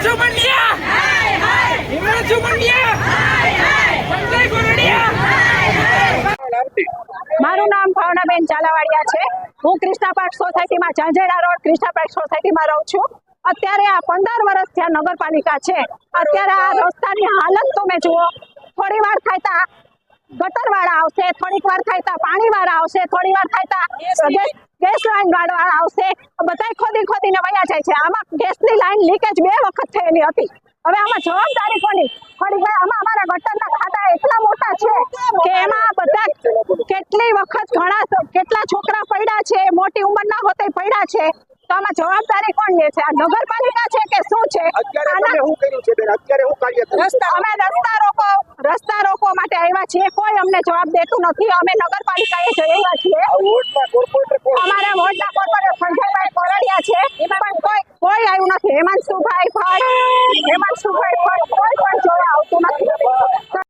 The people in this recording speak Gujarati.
હિમાંશુ પંડ્યા! હિમાંશુ પંડ્યા! સંજય ગોરડિયા! મારું નામ ભાવનાબેન ચાલાવાડિયા છે. હું ક્રિષ્ના પાર્ક સોસાયટીમાં ઝાંઝેડા રોડ ક્રિષ્ના પાર્ક સોસાયટીમાં રહું છું. અત્યારે આ પંદર વર્ષ થયા નગરપાલિકા છે. અત્યારે આ રસ્તાની હાલત તમે જુઓ. થોડી વાર થાય ગટર વાળા આવશે થોડીક વાર થાય પાણી વાળા આવશે થોડી વાર થાય ગેસ ગેસ લાઈન વાળા આવશે. બધા ખોદી ખોદીને વયા જાય છે. આમાં ગેસની લાઈન લીકેજ બે વખત થયેલી હતી. હવે આમાં જવાબદારી કોની? ફરી ગયા આમાં અમારા ગટરના ખાતા એટલા મોટા છે કે એમાં બધા કેટલી વખત ઘણા કેટલા છોકરા પડ્યા છે મોટી ઉંમરના હોતે પડ્યા છે. તો આમાં જવાબદારી કોણ લે છે? આ નગરપાલિકા છે કે શું છે? અમે રસ્તા રોકો રસ્તા રોકો માટે આવ્યા છીએ. કોઈ અમને જવાબ દેતું નથી. અમે નગરપાલિકાએ જઈ છીએ આ વોર્ડના કોર્પોરેટર કોણ છે? અમારા વોર્ડના કોર્પોરેટર સંજયભાઈ કોરડિયા છે પણ કોઈ કોઈ આવ્યું નથી હેમાંશુભાઈ ભાઈ હેમાંશુભાઈ ભાઈ કોઈ પણ જોવા આવતું નથી.